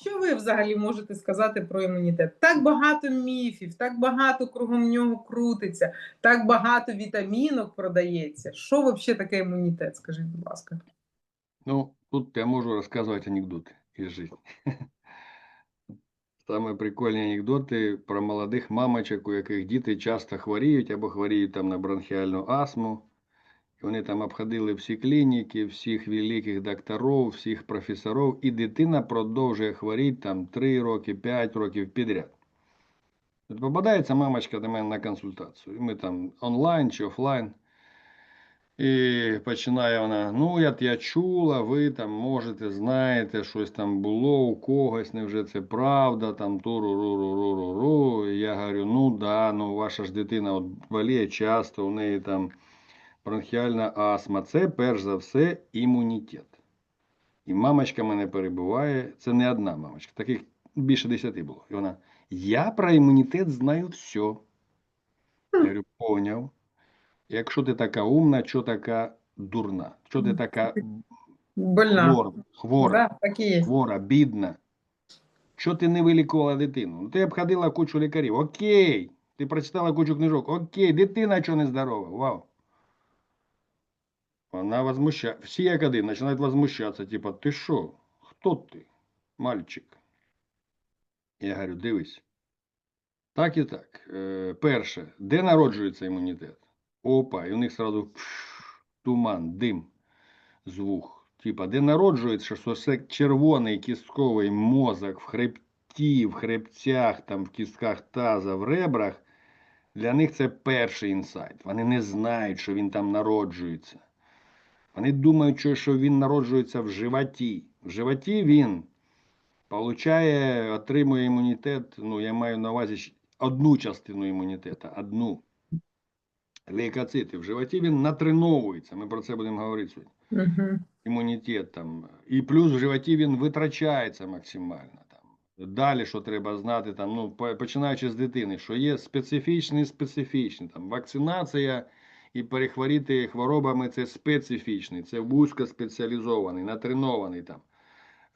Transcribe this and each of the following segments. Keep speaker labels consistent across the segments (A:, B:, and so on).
A: що ви взагалі можете сказати про імунітет? Так багато міфів, так багато кругом нього крутиться, так багато вітамінок продається. Що взагалі таке імунітет? Скажіть, будь ласка.
B: Ну, тут я можу розказувати анекдоти із життя. Саме прикольні анекдоти про молодих мамочок, у яких діти часто хворіють або хворіють там на бронхіальну астму. Вони там обходили всі клініки, всіх великих докторів, всіх професорів, і дитина продовжує хворіти там 3 роки, 5 років підряд. От попадається мамочка до мене на консультацію. Ми там онлайн чи офлайн. І починає вона: ну, я, я чула, ви там можете, знаєте, щось там було у когось, невже це правда, там туру-ру-ру-ру-ру-ру. Я говорю, ну да, ну ваша ж дитина от боліє часто, у неї там бронхіальна астма. Це перш за все імунітет. І мамочка мене перебуває, це не одна мамочка, таких більше десяти було. І вона, я про імунітет знаю все. Я говорю, поняв. Якщо ти така умна, що така дурна? Що ти така
A: Больна.
B: хвора, хвора,
A: Да, так і є.
B: хвора, бідна? Що ти не вилікувала дитину? Ну, ти обходила кучу лікарів. Окей. Ти прочитала кучу книжок. Окей, дитина чого не здорова? Вау. Вона возмущає. Всі як один починають возмущатися. Типа, ти що? Хто ти? Мальчик. Я говорю, дивись. Так і так. Е, перше, де народжується імунітет? Опа, і у них сразу туман, дим з вух. Типа, де народжується, що це червоний кістковий мозок в хребті, в хребцях, там, в кістках таза, в ребрах, для них це перший інсайт. Вони не знають, що він там народжується. Вони думають, що- він народжується в животі. В животі він получає, отримує імунітет. Ну, я маю на увазі одну частину імунітету, одну. Лейкоцити. В животі він натреновується. Ми про це будемо говорити сьогодні.
A: Угу.
B: Імунітет там. І плюс в животі він витрачається максимально. Там. Далі, що треба знати, там, ну, починаючи з дитини, що є специфічний, специфічний. Там, вакцинація і перехворіти хворобами це специфічний, це вузькоспеціалізований, натренований там.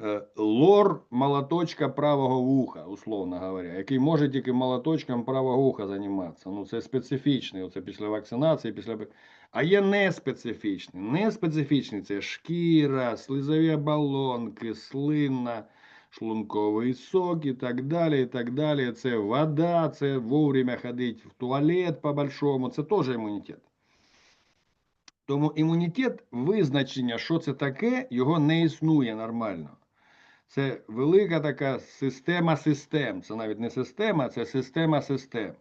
B: Е, Лор молоточка правого вуха, условно говоря, який може тільки молоточком правого вуха займатися. Ну, це специфічний, оце після вакцинації, після. А є неспецифічний. Неспецифічний це шкіра, слизові оболонки, слинна, шлунковий сок і так далі. і так далі. Це вода, це вовремя ходити в туалет по-большому, це теж імунітет. Тому імунітет, визначення, що це таке, його не існує нормально. Це велика така система систем. Це навіть не система, це система систем.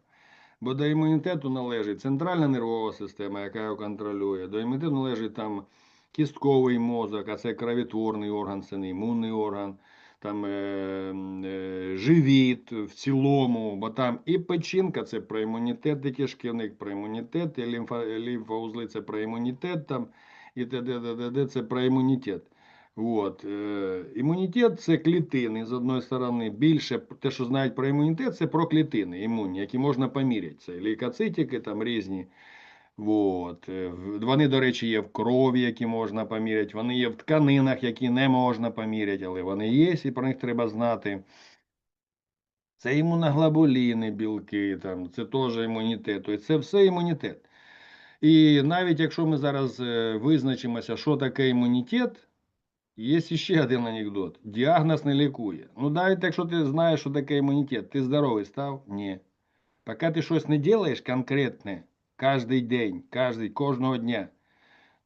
B: Бо до імунітету належить центральна нервова система, яка його контролює. До імунітету належить там кістковий мозок, а це кровотворний орган, це не імунний орган, там е, е, живіт в цілому, бо там і печінка це про імунітет, і кишківник про імунітет, і лімфа, лімфоузли це про імунітет, там, і т.д. це про імунітет. От. Е, імунітет це клітини, з одної сторони. Більше те, що знають про імунітет, це про клітини імунні, які можна поміряти. Це лейкоцитики там різні. От. Е, Вони, до речі, є в крові, які можна поміряти. Вони є в тканинах, які не можна поміряти, але вони є, і про них треба знати. Це імуноглобуліни, білки, там, це теж імунітет. Тобто це все імунітет. І навіть якщо ми зараз е, визначимося, що таке імунітет, Є ще один анекдот. Діагноз не лікує. Ну, навіть якщо ти знаєш, що таке імунітет, ти здоровий став? Ні. Поки ти щось не робиш конкретне, кожен день, кожен, кожного дня,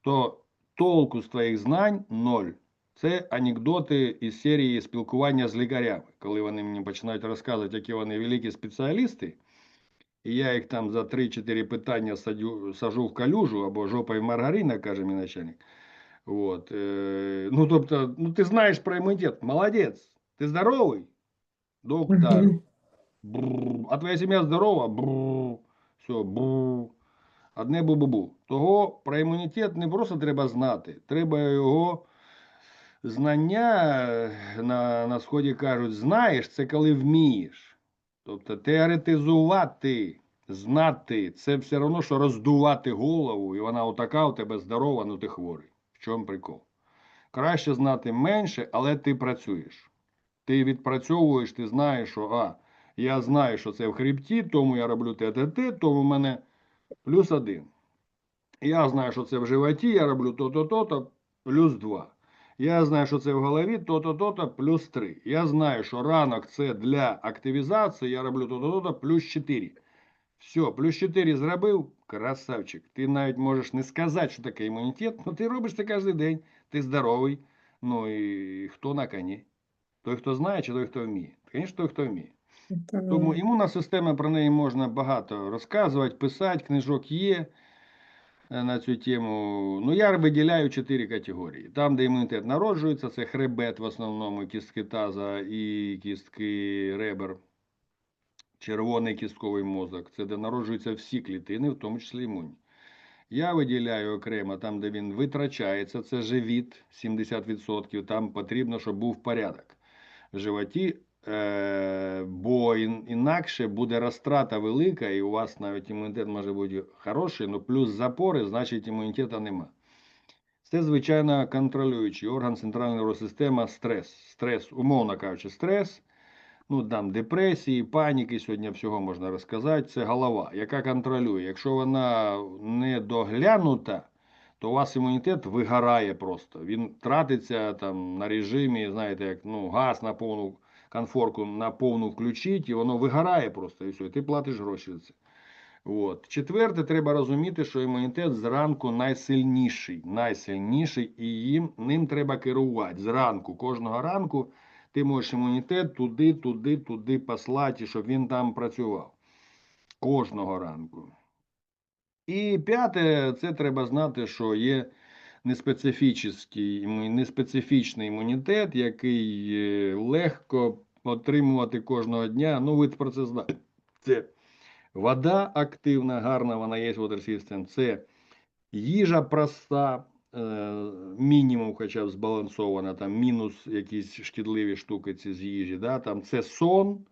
B: то толку з твоїх знань ноль. Це анекдоти із серії спілкування з лікарями, коли вони мені починають розказувати, які вони великі спеціалісти, і я їх там за 3-4 питання садю, сажу в калюжу або жопою маргарина, каже мій начальник. Вот. Е, ну, тобто, ну ти знаєш про імунітет. Молодець. Ти здоровий? Доктор. Бррр. А твоя сім'я здорова? Бррр. Все, бррр. Одне бу-бу-бу. Того про імунітет не просто треба знати. Треба його знання, е, на, на сході кажуть, знаєш, це коли вмієш. Тобто теоретизувати, знати, це все одно, що роздувати голову, і вона отака у тебе здорова, ну ти хворий. В чому прикол? Краще знати менше, але ти працюєш. Ти відпрацьовуєш, ти знаєш, що а, я знаю, що це в хребті, тому я роблю те, те, тому в мене плюс один. Я знаю, що це в животі, я роблю то-то, то-то, плюс два. Я знаю, що це в голові, то-то, то-то, плюс три. Я знаю, що ранок це для активізації, я роблю то-то, то-то, плюс 4. Все, плюс 4 зробив, красавчик. Ти навіть можеш не сказати, що таке імунітет, але ти робиш це кожен день. Ти здоровий. Ну і хто на коні? Той, хто знає, чи той, хто вміє? Звісно, той, хто вміє. Тому імунна система про неї можна багато розказувати, писати, книжок є е, на цю тему. Ну, я виділяю чотири категорії. Там, де імунітет народжується, це хребет в основному, кістки таза і кістки ребер, червоний кістковий мозок. Це де народжуються всі клітини, в тому числі імунні. Я виділяю окремо там, де він витрачається, це живіт 70%. Там потрібно, щоб був порядок в животі, бо інакше буде розтрата велика, і у вас навіть імунітет може бути хороший, ну плюс запори, значить імунітету нема. Це, звичайно, контролюючий орган центральної нервової системи стрес. Стрес, умовно кажучи, стрес. Ну, там депресії, паніки, сьогодні всього можна розказати. Це голова, яка контролює. Якщо вона не доглянута, то у вас імунітет вигорає просто. Він тратиться там на режимі, знаєте, як ну, газ на повну конфорку на повну включить, і воно вигорає просто, і все, і ти платиш гроші за це. От. Четверте, треба розуміти, що імунітет зранку найсильніший, найсильніший, і їм, ним треба керувати. Зранку, кожного ранку ти можеш імунітет туди, туди, туди послати, щоб він там працював. Кожного ранку. І п'яте, це треба знати, що є неспецифічний, неспецифічний імунітет, який е, легко отримувати кожного дня. Ну, ви про це знаєте. Це вода активна, гарна, вона є в System. Це їжа проста, е, мінімум хоча б збалансована, там мінус якісь шкідливі штуки ці з їжі. Да? Там це сон,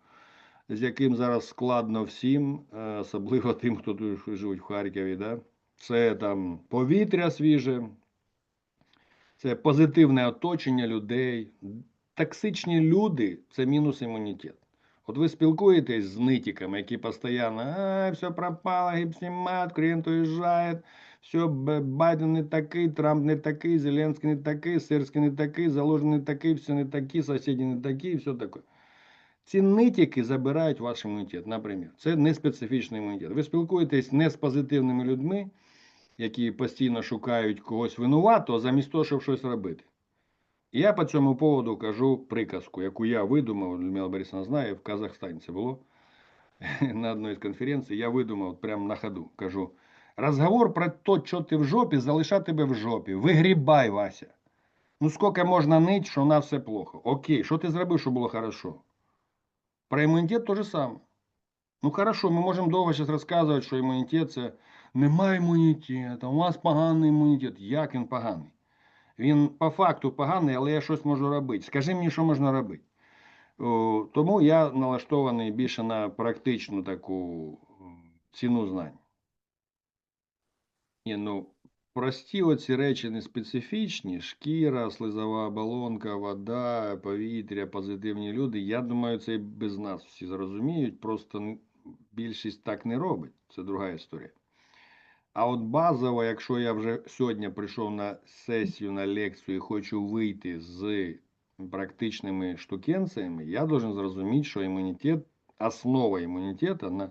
B: з яким зараз складно всім, е, особливо тим, хто тут живуть в Харкові. Да? Це там повітря свіже, це позитивне оточення людей. Токсичні люди це мінус імунітет. От ви спілкуєтесь з нитиками, які постійно, а, все пропало, гіпсімат, клієнт уїжджає, все, Байден не такий, Трамп не такий, Зеленський не такий, Сирський не такий, Заложний не такий, все не такі, сусіди не такі, і все таке. Ці нитики забирають ваш імунітет, наприклад. Це не специфічний імунітет. Ви спілкуєтесь не з позитивними людьми, які постійно шукають когось винуватого, замість того, щоб щось робити. І я по цьому поводу кажу приказку, яку я видумав, Людмила Борисовна знає, в Казахстані це було на одній з конференцій. Я видумав прямо на ходу. Кажу: розговор про те, що ти в жопі, залишай тебе в жопі. Вигрібай, Вася. Ну скільки можна нить, що у нас все плохо. Окей, що ти зробив, щоб було хорошо? Про імунітет то же саме. Ну хорошо, ми можемо довго зараз розказувати, що імунітет це немає імунітету, у вас поганий імунітет. Як він поганий? Він по факту поганий, але я щось можу робити. Скажи мені, що можна робити. Тому я налаштований більше на практичну таку ціну знань. Ні, ну, прості оці речі не специфічні: шкіра, слизова оболонка, вода, повітря, позитивні люди. Я думаю, це і без нас всі зрозуміють. Просто більшість так не робить. Це друга історія. А от базово, якщо я вже сьогодні прийшов на сесію, на лекцію і хочу вийти з практичними штукенцями, я должен зрозуміти, що імунітет, основа імунітету, на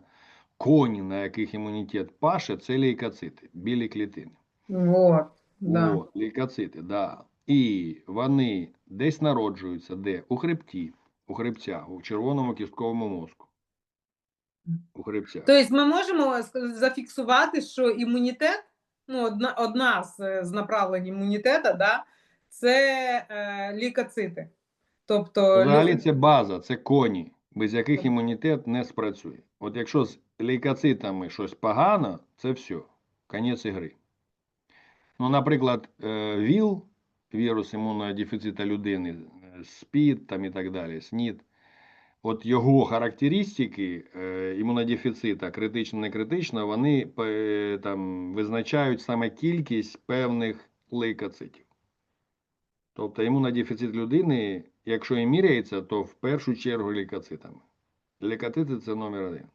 B: коні, на яких імунітет паше, це лейкоцити, білі клітини.
A: Вот, да.
B: От, лейкоцити, да. І вони десь народжуються, де? У хребті, у хребця, у червоному кістковому мозку. У хребця.
A: Тобто ми можемо зафіксувати, що імунітет, ну, одна, одна з, з направлень імунітету, да, це е, лікоцити. Тобто,
B: Взагалі це база, це коні, без яких імунітет не спрацює. От якщо з лейкоцитами щось погано, це все, конець ігри. Ну, наприклад, е, ВІЛ, вірус імунного дефіциту людини, е, СПІД там і так далі, СНІД, от його характеристики е, імунодефіцита, критично не критично, вони е, там, визначають саме кількість певних лейкоцитів. Тобто імунодефіцит людини Якщо і міряється, то в першу чергу лейкоцитами. Лейкоцити це номер один.